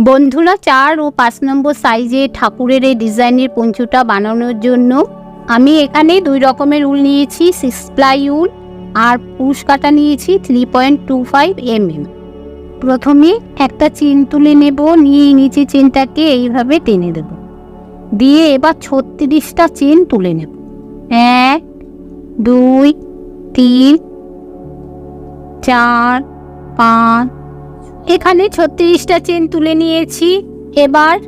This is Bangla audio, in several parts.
বন্ধুরা, চার ও পাঁচ নম্বর সাইজে ঠাকুরের এই ডিজাইনের পঞ্চুটা বানানোর জন্য আমি এখানে দুই রকমের উল নিয়েছি সিক্স প্লাই উল আর পুষ কাটা নিয়েছি three point two five M M প্রথমে একটা চেন তুলে নেব, নিয়ে নিচে চেনটাকে এইভাবে টেনে দেব। দিয়ে এবার ছত্রিশটা চেন তুলে নেব। এক, দুই, তিন, চার, পাঁচ এখানে ছত্রিশটা চেন তুলে নিয়েছি। এবার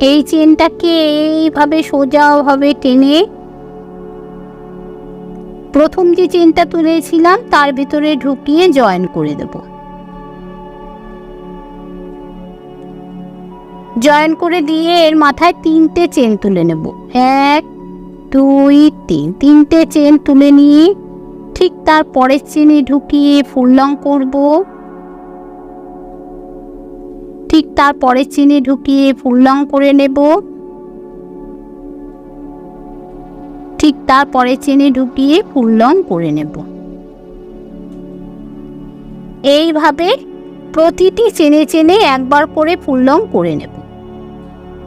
এই চেনটাকে এইভাবে সোজাভাবে টেনে। প্রথম যে চেনটা তুলেছিলাম, তার ভিতরে ঢুকিয়ে জয়েন করে দেব। জয়েন করে দিয়ে এর মাথায় তিনটে চেন তুলে নেব। এক, দুই, তিন। তিনটে চেন তুলে নিয়ে ঠিক তার পরের চেনে ঢুকিয়ে ফুল লং করব। ঠিক তার পরের চিনি ঢুকিয়ে ফুল লং করে নেব। ঠিক তার পরের চিনি ঢুকিয়ে ফুল লং করে নেব। এইভাবে প্রতিটি চেনে চেনে একবার করে ফুল লং করে নেব।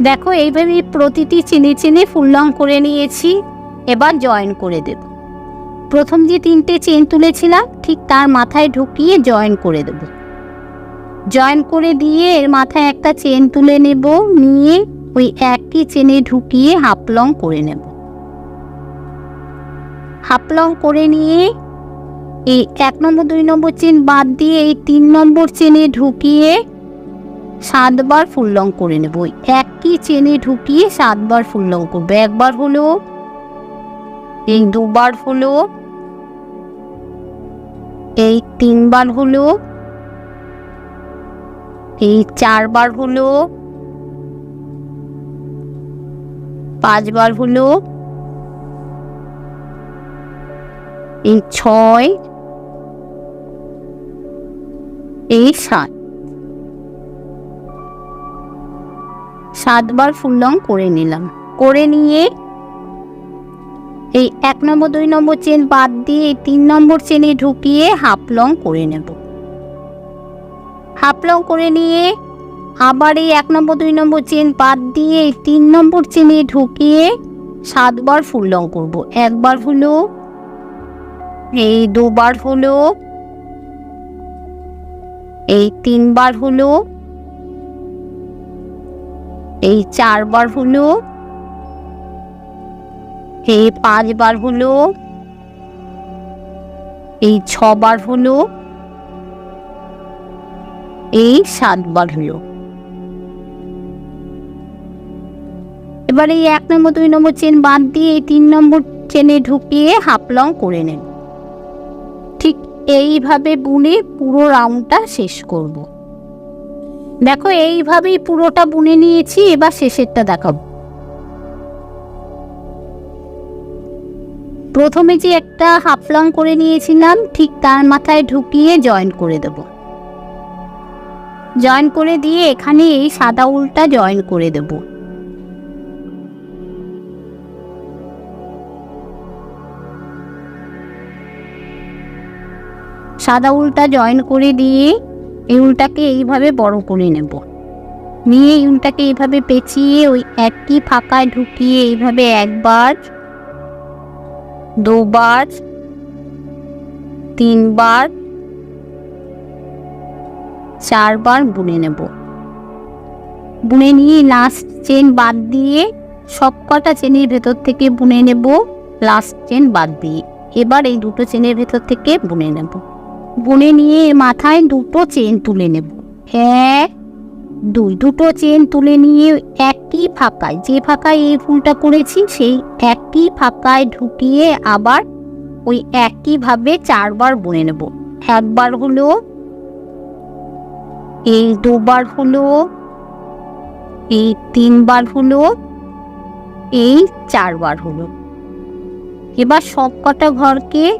দেখো এইভাবে প্রতিটি চেনে চেনে ফুল লং করে নিয়েছি, এবার জয়েন করে দেব। প্রথম যে তিনটে চেন তুলেছিলাম, ঠিক তার মাথায় ঢুকিয়ে জয়েন করে দেবো। জয়েন করে দিয়ে এর মাথায় একটা চেন তুলে নেব, নিয়ে ওই একই চেনে ঢুকিয়ে হাফ লং করে নেব। হাফ লং করে নিয়ে এই এক নম্বর, দুই নম্বর চেন বাদ দিয়ে এই তিন নম্বর চেনে ঢুকিয়ে সাতবার ফুল লং করে নেব। একই চেনে ঢুকিয়ে সাতবার ফুল লং করব। একবার হলো, এই দুবার হলো, এই তিনবার হলো এই চারবার হলো, পাঁচবার হলো, এই ছয়, এই সাত। সাতবার ফুল লং করে নিলাম। করে নিয়ে এই এক নম্বর, দুই নম্বর চেন বাদ দিয়ে এই তিন নম্বর চেনে ঢুকিয়ে হাফ লং করে নেব। হাফ লং করে নিয়ে আবার এই এক নম্বর, দুই নম্বর চেন বাদ দিয়ে তিন নম্বর চেনে ঢুকিয়ে সাতবার ফুল লং করব। একবার হলো এই দুবার হলো এই তিনবার হলো এই চারবার হলো এই পাঁচবার হলো এই ছবার হলো এই সাতবার হলো এবার এই এক নম্বর, দুই নম্বর চেন বাদ দিয়ে এই তিন নম্বর চেনে ঢুকিয়ে হাফ লং করে নেন। ঠিক এইভাবে বুনে পুরো রাউন্ডটা শেষ করব। দেখো, এইভাবেই পুরোটা বুনে নিয়েছি, এবার শেষেরটা দেখাবো। প্রথমে যে একটা হাফ লং করে নিয়েছিলাম, ঠিক তার মাথায় ঢুকিয়ে জয়েন করে দেব। জয়েন করে দিয়ে এখানে এই সাদা উলটা জয়েন করে দেব। সাদা উলটা জয়েন করে দিয়ে এই উলটাকে এইভাবে বড় করে নেব। নিয়ে এই উলটাকে এইভাবে পেঁচিয়ে ওই একই ফাঁকায় ঢুকিয়ে এইভাবে একবার দুবার তিনবার চারবার বুনে নেব। বুনে নিয়ে লাস্ট চেন বাদ দিয়ে সব কটা চেনের ভেতর থেকে বুনে নেব। লাস্ট চেন বাদ দিয়ে। এবার এই দুটো চেনের ভেতর থেকে বুনে নেব। বুনে নিয়ে মাথায় দুটো চেন তুলে নেব। এক দুই দুটো চেন তুলে নিয়ে একই ফাঁকায়, যে ফাঁকায় এই ফুলটা করেছি সেই একই ফাঁকায় ঢুকিয়ে আবার ওই একইভাবে চারবার বুনে নেব। একবার হলো এই দুবার হলো, এই তিনবার হলো, এই চারবার হলো। এবার সব কটা ঘরকে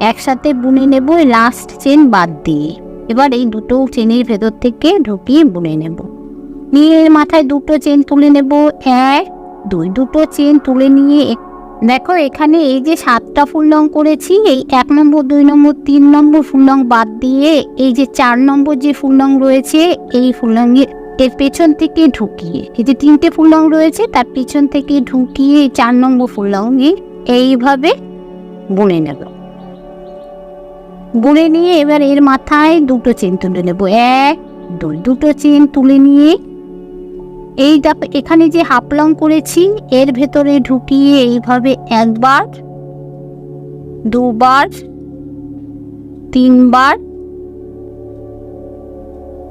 একসাথে বুনে নেব লাস্ট চেন বাদ দিয়ে। এবার এই দুটো চেনের ভেতর থেকে ঢুকিয়ে বুনে নেব। নিয়ে মাথায় দুটো চেন তুলে নেব। এক, দুই, দুটো চেন তুলে নিয়ে দেখো, এখানে এই যে সাতটা ফুল রং করেছি, এই এক নম্বর, দুই নম্বর, তিন নম্বর ফুল রং বাদ দিয়ে এই যে চার নম্বর যে ফুল রং রয়েছে, এই ফুল রঙের এর পেছন থেকে ঢুকিয়ে, এই যে তিনটে ফুল রং রয়েছে, তার পেছন থেকে ঢুকিয়ে চার নম্বর ফুল রঙে এইভাবে বুনে নেব। বুনে নিয়ে এবার এর মাথায় দুটো চেন তুলে নেব। এক, দুই, দুটো চেন তুলে নিয়ে এই এখানে যে হাফলং করেছি, এর ভেতরে ঢুকিয়ে এইভাবে একবার, দুবার, তিনবার,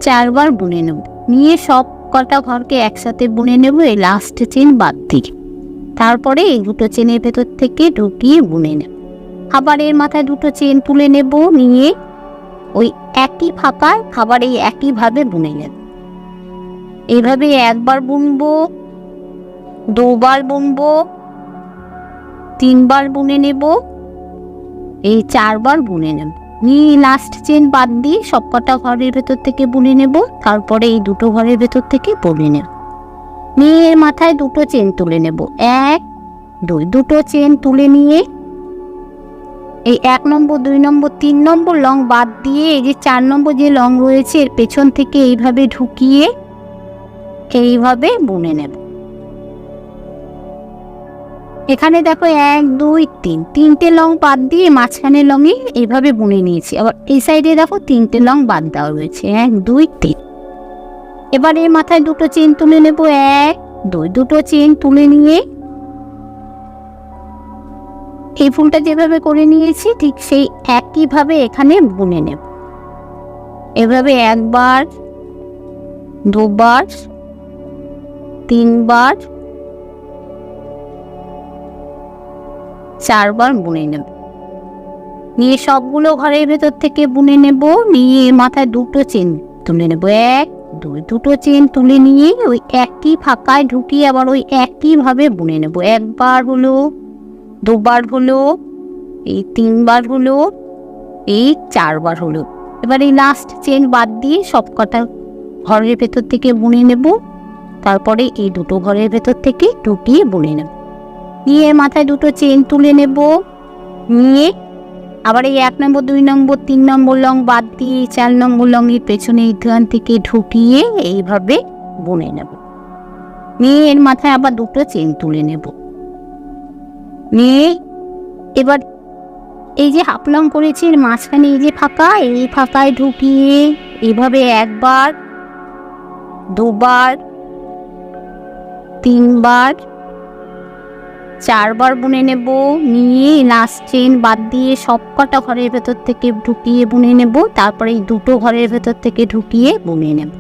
চারবার বুনে নেব। নিয়ে সব কটা ঘরকে একসাথে বুনে নেব, এই লাস্ট চেন বাদ দিয়ে। তারপরে এই দুটো চেনের ভেতর থেকে ঢুকিয়ে বুনে নেব। আবার এর মাথায় দুটো চেন তুলে নেব, নিয়ে ওই একই ফাঁকায় খাবার এই একইভাবে বুনে নেব। এইভাবে একবার বুনবো, দুবার বুনবো, তিনবার বুনে নেব, এই চারবার বুনে নেব। নিয়ে লাস্ট চেন বাদ দিয়ে সবকটা ঘরের ভেতর থেকে বুনে নেব, তারপরে এই দুটো ঘরের ভেতর থেকে বুনে নেব। নিয়ে এর মাথায় দুটো চেন তুলে নেব। এক, দুই, দুটো চেন তুলে নিয়ে এই এক নম্বর, দুই নম্বর, তিন নম্বর লং বাদ দিয়ে এই যে চার নম্বর যে লং রয়েছে, এর পেছন থেকে এইভাবে ঢুকিয়ে এইভাবে বুনে নেব? এখানে দেখো এক, দুই, তিন। তিনটে লং বাদ দিয়ে মাঝখানে লংয়ে এইভাবে বুনে নিয়েছি। আবার এই সাইডে দেখো তিনটে লং বাদ দেওয়া রয়েছে। এক, দুই, তিন। এবার এর মাথায় দুটো চেন তুলে নেব। এক, দুই। দুটো চেন তুলে নিয়ে এই ফুলটা যেভাবে করে নিয়েছি, ঠিক সেই একইভাবে এখানে বুনে নেব। এভাবে একবার, দুবার তিনবার, চারবার বুনে নেব। নিয়ে সবগুলো ঘরের ভেতর থেকে বুনে নেব। নিয়ে মাথায় দুটো চেন তুলে নেব। এক, দুই, দুটো চেন তুলে নিয়ে ওই একই ফাঁকায় ঢুকিয়ে আবার ওই একইভাবে বুনে নেব। একবার হলো, দুবার হলো, এই তিনবার হলো, এই চারবার হলো। এবার এই লাস্ট চেন বাদ দিয়ে সব কটা ঘরের ভেতর থেকে বুনে নেব। তারপরে এই দুটো ঘরের ভেতর থেকে ঢুকিয়ে বুনে নেব। নিয়ে মাথায় দুটো চেন তুলে নেব। নিয়ে আবার এই এক নম্বর, দুই নম্বর, তিন নম্বর লং বাদ দিয়ে চার নম্বর লংয়ের পেছনে এখান থেকে ঢুকিয়ে এইভাবে বুনে নেব। নিয়ে এর মাথায় আবার দুটো চেন তুলে নেব। নিয়ে এবার এই যে হাফলং করেছি, এর মাঝখানে এই যে ফাঁকা, এই ফাঁকায় ঢুকিয়ে এইভাবে একবার, দুবার তিনবার, চারবার বুনে নেব, নিয়ে লাস্ট চেন বাদ দিয়ে সব কটা ঘরের ভেতর থেকে ঢুকিয়ে বুনে নেব, তারপরে এই দুটো ঘরের ভেতর থেকে ঢুকিয়ে বুনে নেব।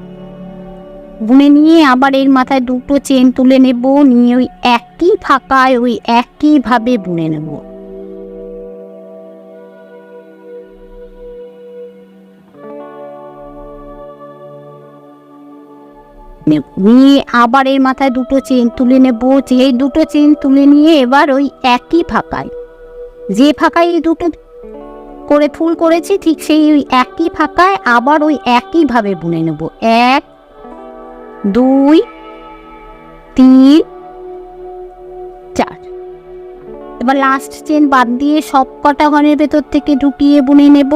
বুনে নিয়ে আবার এর মাথায় দুটো চেন তুলে নেব, নিয়ে ওই একই ফাঁকায় ওই একইভাবে বুনে নেব। নিয়ে আবার এর মাথায় দুটো চেন তুলে নেব এই দুটো চেন তুলে নিয়ে এবার ওই একই ফাঁকায়। যে ফাঁকায় এই দুটো করে ফুল করেছি, ঠিক সেই ওই একই ফাঁকায় আবার ওই একইভাবে বুনে নেব। এক, দুই, তিন, চার। এবার লাস্ট চেন বাদ দিয়ে সব কটা ঘরের ভেতর থেকে ঢুকিয়ে বুনে নেব।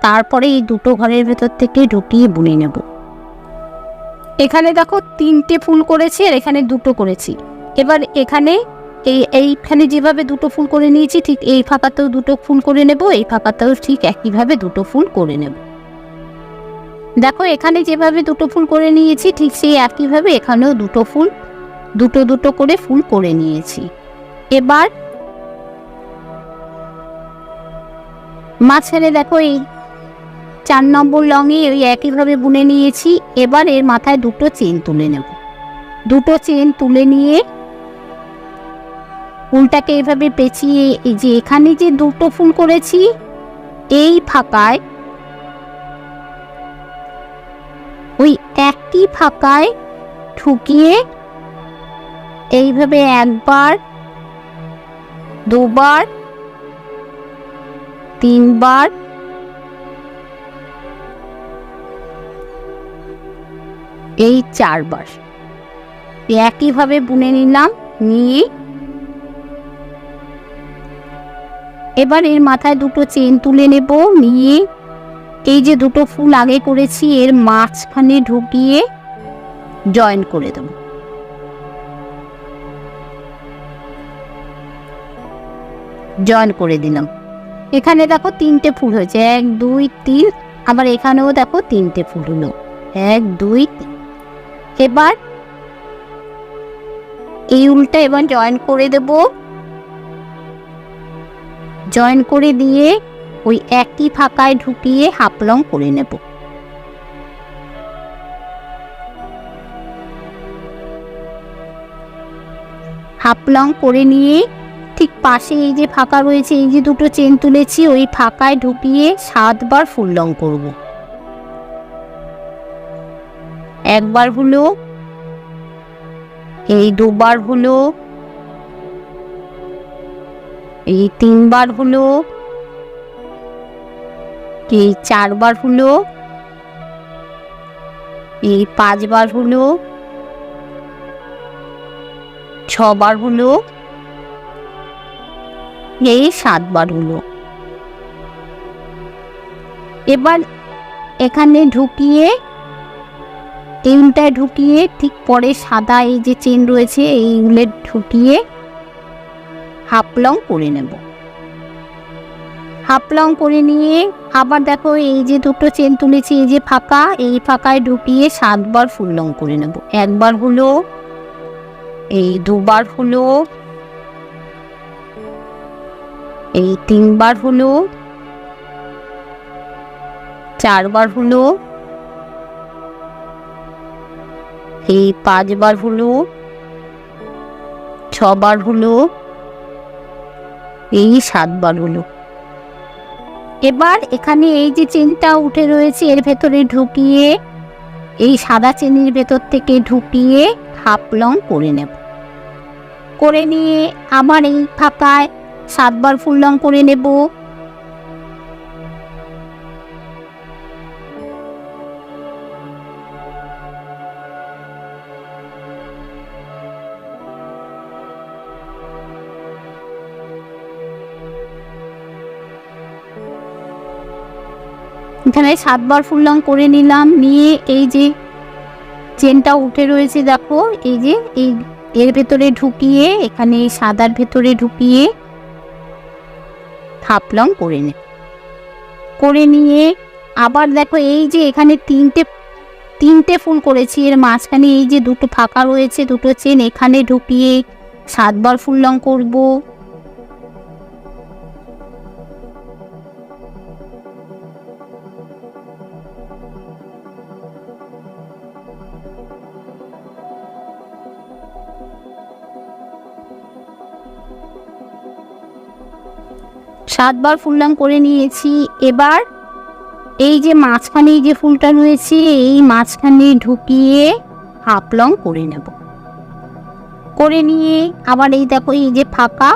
তারপরে এই দুটো ঘরের ভেতর থেকে ঢুকিয়ে বুনে নেব। এখানে দেখো তিনটে ফুল করেছি আর এখানে দুটো করেছি। এবার এখানে এই এইখানে যেভাবে দুটো ফুল করে নিয়েছি, ঠিক এই ফাঁকাতেও দুটো ফুল করে নেব, এই ফাঁকাতেও ঠিক একইভাবে দুটো ফুল করে নেব। দেখো এখানে যেভাবে দুটো ফুল করে নিয়েছি, ঠিক সেই একইভাবে এখানেও দুটো ফুল, দুটো দুটো করে ফুল করে নিয়েছি। এবার মাঝখানে দেখো এই চার নম্বর লংয়ে ওই একইভাবে বুনে নিয়েছি। এবার এর মাথায় দুটো চেন তুলে নেব। দুটো চেন তুলে নিয়ে ফুলটাকে এভাবে পেঁচিয়ে এই যে এখানে যে দুটো ফুল করেছি, এই ফাঁকায় ওই একই ফাঁকায় ঠুকিয়ে এইভাবে একবার, দুবার, তিনবার এই চারবার একইভাবে বুনে নিলাম, নিয়ে। এবার এর মাথায় দুটো চেন তুলে নেব, নিয়ে। এই যে দুটো ফুল আগে করেছি, এর মাঝখানে ঢুকিয়ে জয়েন করে দেব। জয়েন করে দিলাম। এখানে দেখো তিনটে ফুল হয়েছে, এক, দুই, তিন। আবার এখানেও দেখো তিনটে ফুল হলো। এক, দুই, তিন। এবার এই উলটা এবার জয়েন করে দেব। জয়েন করে দিয়ে ওই একই ফাঁকায় ঢুকিয়ে হাফ লং করে নেব। হাফ লং করে নিয়ে ঠিক পাশে এই যে ফাঁকা রয়েছে, এই যে দুটো চেন তুলেছি, ওই ফাঁকায় ঢুকিয়ে সাতবার ফুল লং করব। একবার হলো এই দুবার হলো এই তিনবার হলো এই চারবার হলো এই পাঁচবার হলো ছবার হলো এই সাতবার হলো এবার এখানে ঢুকিয়ে এই ঢুকিয়ে ঠিক পরে সাদা এই যে চেন রয়েছে, এই উলে ঢুকিয়ে হাফ লং করে নেব। হাফ লং করে নিয়ে আবার দেখো এই যে দুটো চেন তুলেছি, এই যে ফাঁকা, এই ফাঁকায় ঢুকিয়ে সাতবার ফুল লং করে নেব। একবার হলো, এই দুবার হলো, এই তিনবার হলো, চারবার হলো এই পাঁচবার হলো, ছবার হলো, এই সাতবার হলো। এবার এখানে এই যে চেনটা উঠে রয়েছে, এর ভেতরে ঢুকিয়ে, এই সাদা চেনির ভেতর থেকে ঢুকিয়ে হাফ লং করে নেব। করে নিয়ে আবার এই ফাঁকায় সাতবার ফুল লং করে নেব। এখানে সাতবার ফুল লং করে নিলাম। নিয়ে এই যে চেনটা উঠে রয়েছে, দেখো, এই যে এই এর ভেতরে ঢুকিয়ে, এখানে এই সাদার ভেতরে ঢুকিয়ে হাফ লং করে নে, করে নিয়ে আবার দেখো এই যে এখানে তিনটে তিনটে ফুল করেছি। এর মাঝখানে এই যে দুটো ফাঁকা রয়েছে, দুটো চেন এখানে ঢুকিয়ে সাতবার ফুল লং করব। সাতবার ফুললাম করে নিয়েছি। এবার এই যে মাঝখানে যে ফুলটা রয়েছে, এই মাঝখানে ঢুকিয়ে হাফ লং করে নেব। করে নিয়ে আবার এই দেখো, এই যে ফাঁকা,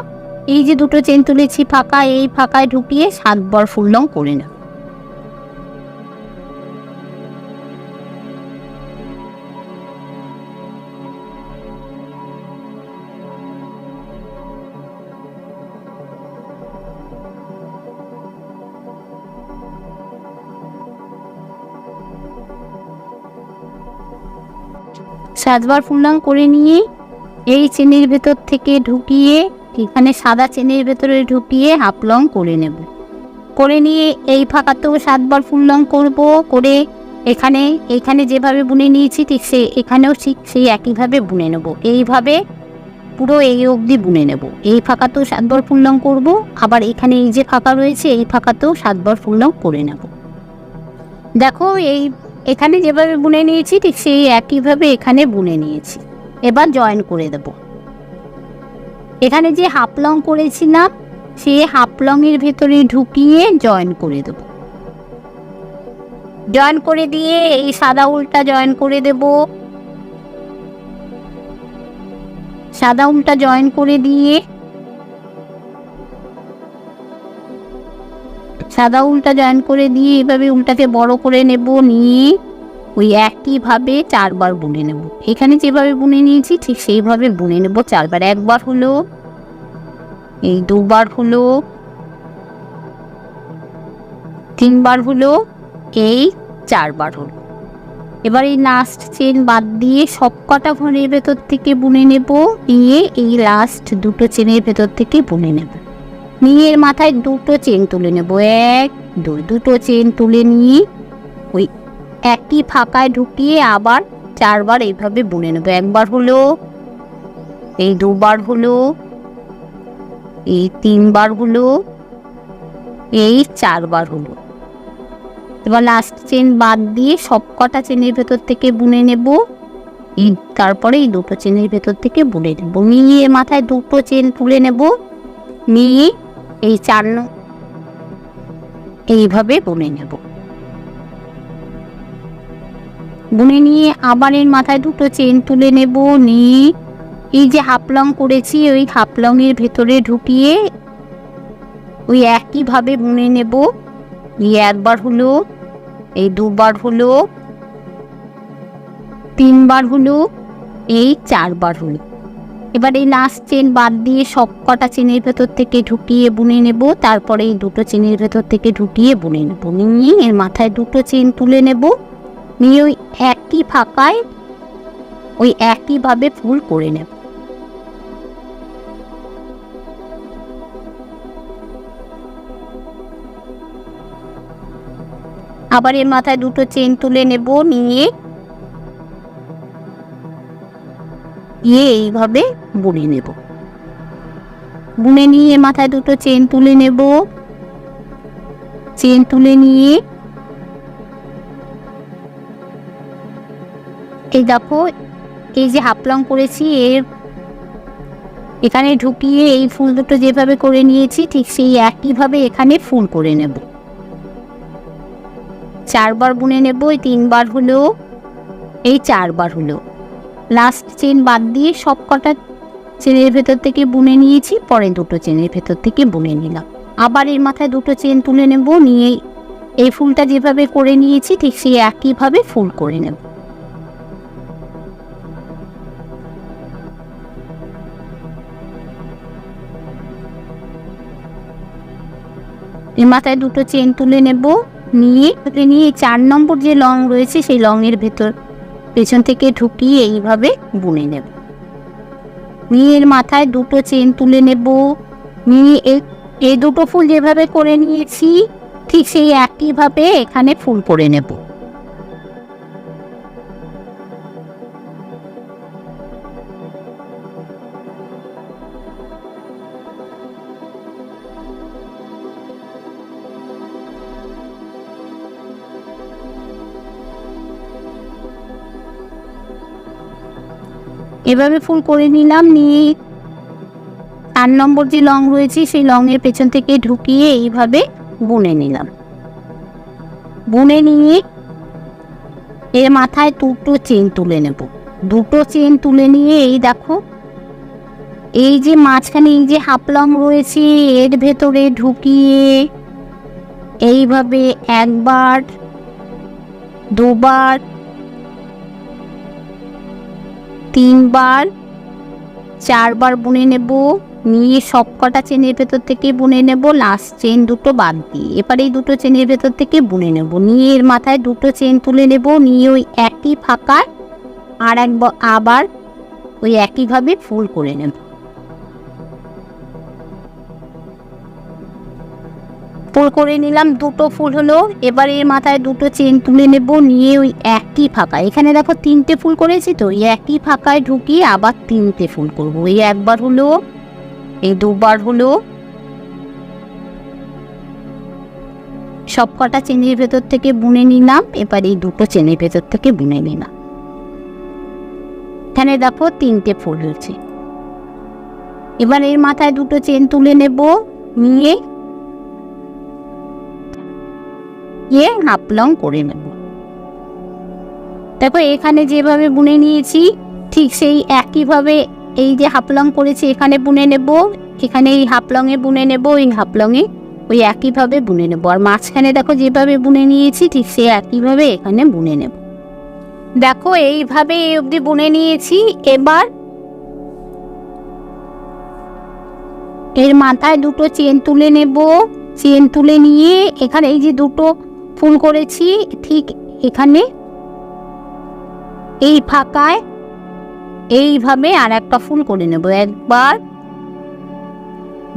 এই যে দুটো চেন তুলেছি ফাঁকা, এই ফাঁকায় ঢুকিয়ে সাতবার ফুল লং করে নেব। সাতবার ফুলদান করে নিয়ে এই চেনের ভেতর থেকে ঢুকিয়ে, এখানে সাদা চেনের ভেতরে ঢুকিয়ে হাফ লং করে নেব। করে নিয়ে এই ফাঁকাতেও সাতবার ফুল লং করব, করে এখানে এখানে যেভাবে বুনে নিয়েছি ঠিক সে, এখানেও ঠিক সেই একইভাবে বুনে নেব। এইভাবে পুরো এই অবধি বুনে নেব। এই ফাঁকাতেও সাতবার ফুল লং করব, আবার এখানে এই যে ফাঁকা রয়েছে, এই ফাঁকাতেও সাতবার ফুল লং করে নেব। দেখো এই এখানে যেভাবে বুনে নিয়েছি, ঠিক সেই একইভাবে এখানে বুনে নিয়েছি। এবার জয়েন করে দেব। এখানে যে হাফ লং করেছিলাম, সেই হাফ লংয়ের ভেতরে ঢুকিয়ে জয়েন করে দেব। জয়েন করে দিয়ে এই সাদা উলটা জয়েন করে দেব। সাদা উলটা জয়েন করে দিয়ে সাদা উল্টা জয়েন করে দিয়ে এভাবে উল্টাকে বড় করে নেব, নিয়ে ওই একইভাবে চারবার বুনে নেব। এখানে যেভাবে বুনে নিয়েছি, ঠিক সেইভাবে বুনে নেব। চারবার, একবার হলো, এই দুবার হলো, তিনবার হলো, এই চারবার হলো। এবার এই লাস্ট চেন বাদ দিয়ে সব কটা ঘরের ভেতর থেকে বুনে নেব, নিয়ে এই লাস্ট দুটো চেনের ভেতর থেকে বুনে নেব। নিয়ে এর মাথায় দুটো চেন তুলে নেব। এক দুই দুটো চেন তুলে নিয়ে ওই একই ফাঁকায় ঢুকিয়ে আবার চারবার এইভাবে বুনে নেব। একবার হলো, এই দুবার হলো, এই তিনবার হলো, এই চারবার হলো। এবার লাস্ট চেন বাদ দিয়ে সব কটা চেনের ভেতর থেকে বুনে নেব। এই তারপরে এই দুটো চেনের ভেতর থেকে বুনে নেব। নিয়ে মাথায় দুটো চেন তুলে নেব। নিয়ে এই চার এইভাবে বুনে নেব। বুনে নিয়ে আবার এর মাথায় দুটো চেন তুলে নেব, নিয়ে এই যে হাফলং করেছি, ওই হাফলংয়ের ভেতরে ঢুকিয়ে ওই একইভাবে বুনে নেব। নিয়ে একবার হলো, এই দুবার হলো, তিনবার হলো, এই চারবার হলো। এবার এই লাস্ট চেন বাদ দিয়ে সব কটা চেনের ভেতর থেকে ঢুকিয়ে বুনে নেব। তারপরে এই দুটো চেনের ভেতর থেকে ঢুকিয়ে বুনে নেব। নিয়ে এর মাথায় দুটো চেন তুলে নেব। নিয়ে ওই একই ফাঁকায় ওই একইভাবে ফুল করে নেব। আবার এর মাথায় দুটো চেন তুলে নেব। নিয়ে ইয়ে এইভাবে বুনে নেব। বুনে নিয়ে মাথায় দুটো চেন তুলে নেব। চেন তুলে নিয়ে এই দেখো, এই যে হাফলং করেছি, এর এখানে ঢুকিয়ে এই ফুল দুটো যেভাবে করে নিয়েছি, ঠিক সেই একইভাবে এখানে ফুল করে নেব। চারবার বুনে নেব, এই তিনবার হলো, এই চারবার হলো। লাস্ট চেন বাদ দিয়ে সব কটা চেনের ভেতর থেকে বুনে নিয়েছি, পরে দুটো চেনের ভেতর থেকে বুনে নিলাম। আবার এর মাথায় দুটো চেন তুলে নেব, নিয়ে এই ফুলটা যেভাবে করে নিয়েছি, ঠিক সেই একইভাবে ফুল করে নেব। এর মাথায় দুটো চেন তুলে নেব, নিয়ে নিয়ে চার নম্বর যে লং রয়েছে, সেই লংয়ের ভেতর পেছন থেকে ঢুকিয়ে এইভাবে বুনে নেব। মেয়ের মাথায় দুটো চেন তুলে নেব। নিয়ে এই দুটো ফুল যেভাবে করে নিয়েছি, ঠিক সেই একইভাবে এখানে ফুল করে নেব। এভাবে ফুল করে নিলাম, নিয়ে চার নম্বর যে লং রয়েছে, সেই লংয়ের পেছন থেকে ঢুকিয়ে এইভাবে বুনে নিলাম। বুনে নিয়ে এর মাথায় দুটো চেন তুলে নেব। দুটো চেন তুলে নিয়ে এই দেখো, এই যে মাঝখানে এই যে হাফলং রয়েছে, এর ভেতরে ঢুকিয়ে এইভাবে একবার, দুবার তিনবার, চারবার বুনে নেব। নিয়ে সব কটা চেনের ভেতর থেকে বুনে নেব। লাস্ট চেন দুটো বাদ দিয়ে। এবার এই দুটো চেনের ভেতর থেকে বুনে নেব। নিয়ে এর মাথায় দুটো চেন তুলে নেব। নিয়ে ওই একই ফাঁকায় আর একবার আবার ওই একইভাবে ফুল করে নেব। ফুল করে নিলাম। দুটো ফুল হলো। এবার এর মাথায় দুটো চেন তুলে নেব। নিয়ে ওই একই ফাঁকা এখানে দেখো তিনটে ফুল করেছি তো। এই একই ফাঁকায় ঢুকিয়ে আবার তিনটে ফুল করব। এই একবার হলো, এই দুবার হলো। সব কটা চেনের ভেতর থেকে বুনে নিলাম। এবার এই দুটো চেনের ভেতর থেকে বুনে নিলাম। এখানে দেখো তিনটে ফুল হয়েছে। এবার এর মাথায় দুটো চেন তুলে নেব। নিয়ে গিয়ে হাফলং করে নেব। দেখো, এখানে যেভাবে বুনে নিয়েছি, ঠিক সেই একইভাবে এই যে হাফলং করেছি, এখানে বুনে নেব, এখানে এই হাফলংয়ে বুনে নেব, এই হাফলংয়ে ওই একইভাবে বুনে নেব। আর মাঝখানে দেখো, যেভাবে বুনে নিয়েছি, ঠিক সেই একইভাবে এখানে বুনে নেব। দেখো, এইভাবে এই অবধি বুনে নিয়েছি, এবার এর মাথায় দুটো চেন তুলে নেব। চেন তুলে নিয়ে এখানে এই যে দুটো ফুল করেছি, ঠিক এখানে, এই ফাঁকায়, এইভাবে আর একটা ফুল করে নেব একবার,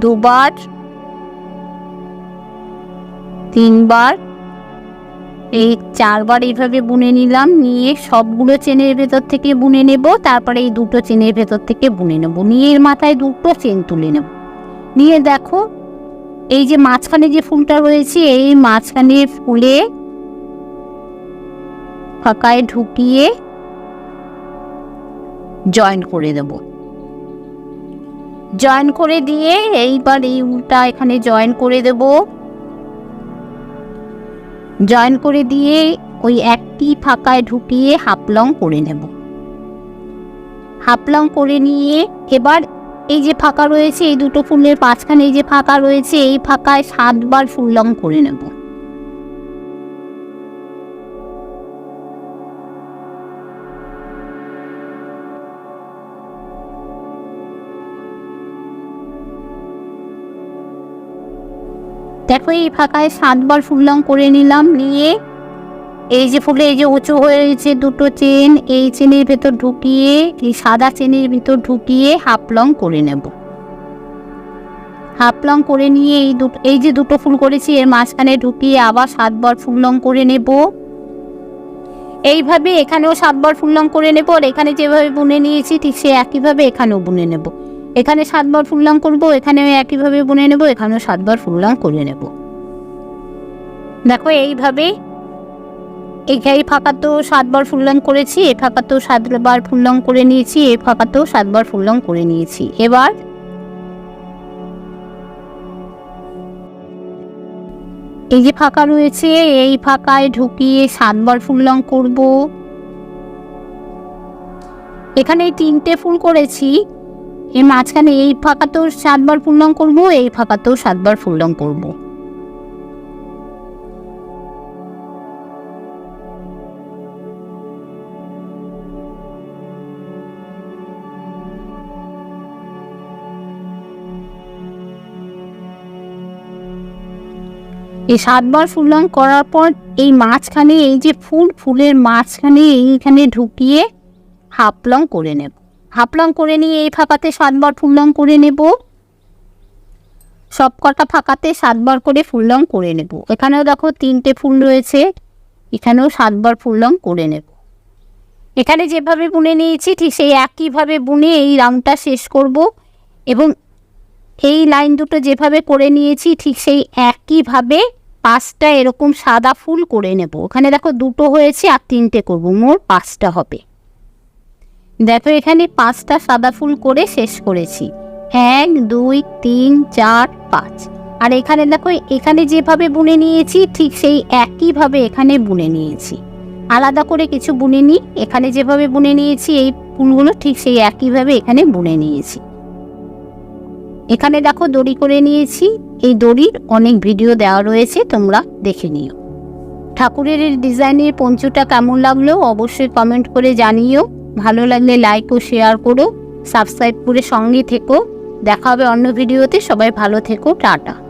দুবার, তিনবার, এই চারবার এইভাবে বুনে নিলাম, নিয়ে সবগুলো চেনের ভেতর থেকে বুনে নেব, তারপরে এই দুটো চেনের ভেতর থেকে বুনে নেব, নিয়ে এর মাথায় দুটো চেন তুলে নেব, নিয়ে দেখো এই যে মাঝখানে যে ফুলটা রয়েছে, এই মাঝখানের ফুলে ফাঁকায় ঢুকিয়ে জয়েন করে দেব। জয়েন করে দিয়ে এইবার এই উলটা এখানে জয়েন করে দেব। জয়েন করে দিয়ে ওই একটি ফাঁকায় ঢুকিয়ে হাফলং করে নেব। হাফলং করে নিয়ে এবার এই যে ফাঁকা রয়েছে, এই দুটো ফুলের মাঝখানে এই যে ফাঁকা রয়েছে, এই ফাঁকায় সাতবার ফুল লং করে নেব। দেখো, এই ফাঁকায় সাতবার ফুল লং করে নিলাম, নিয়ে এই যে ফুলে, এই যে উঁচু হয়েছে দুটো চেন, এই চেনের ভেতর ঢুকিয়ে, এই সাদা চেনের ভিতর ঢুকিয়ে হাফ লং করে নেব। হাফ লং করে নিয়ে এই দুটো, এই যে দুটো ফুল করেছি, এর মাঝখানে ঢুকিয়ে আবার সাতবার ফুল লং করে নেব। এইভাবে এখানেও সাতবার ফুল লং করে নেব, আর এখানে যেভাবে বুনে নিয়েছি, ঠিক সে একইভাবে এখানেও বুনে নেব। এখানে সাতবার ফুল লং করব, এখানেও একইভাবে বুনে নেব, এখানেও সাতবার ফুল লং করে নেব। দেখো, এইভাবে এই ফাঁকা ফাঁকাতেও সাতবার ফুললং করেছি এই ফাঁকাতেও সাতবার ফুললং করে নিয়েছি এই ফাঁকাতেও সাতবার ফুললং করে নিয়েছি। এবার এই যে ফাঁকা রয়েছে, এই ফাঁকায় ঢুকিয়ে সাতবার ফুললং করব। এখানে তিনটে ফুল করেছি, এর মাঝখানে এই ফাঁকাতেও সাতবার ফুললং করব, এই ফাঁকাতেও সাতবার ফুললং করব। এই সাতবার ফুললং করার পর এই মাঝখানে, এই যে ফুল, ফুলের মাঝখানে এইখানে ঢুকিয়ে হাফলং করে নেব। হাফলং করে নিয়ে এই ফাঁকাতে সাতবার ফুললং করে নেব। সব কটা ফাঁকাতে সাতবার করে ফুললং করে নেব। এখানেও দেখো তিনটে ফুল রয়েছে, এখানেও সাতবার ফুললং করে নেব। এখানে যেভাবে বুনে নিয়েছি, ঠিক সেই একইভাবে বুনে এই রাউন্ডটা শেষ করব এবং এই লাইন দুটো যেভাবে করে নিয়েছি, ঠিক সেই একইভাবে পাঁচটা এরকম সাদা ফুল করে নেব। ওখানে দেখো দুটো হয়েছে আর তিনটে করব। মোট পাঁচটা হবে। দেখো এখানে পাঁচটা সাদা ফুল করে শেষ করেছি। এক, দুই, তিন, চার, পাঁচ। আর এখানে দেখো, এখানে যেভাবে বুনে নিয়েছি, ঠিক সেই একইভাবে এখানে বুনে নিয়েছি। আলাদা করে কিছু বুনে নিই এখানে যেভাবে বুনে নিয়েছি, এই ফুলগুলো ঠিক সেই একইভাবে এখানে বুনে নিয়েছি। এখানে দেখো দড়ি করে নিয়েছি। এই দড়ির অনেক ভিডিও দেওয়া রয়েছে, তোমরা দেখে নিও। ঠাকুরের ডিজাইনের পঞ্চুটা কেমন লাগল অবশ্যই কমেন্ট করে জানিও। ভালো লাগলে লাইক ও শেয়ার করো। সাবস্ক্রাইব করে সঙ্গে থেকো। দেখা হবে অন্য ভিডিওতে সবাই ভালো থেকো। টাটা।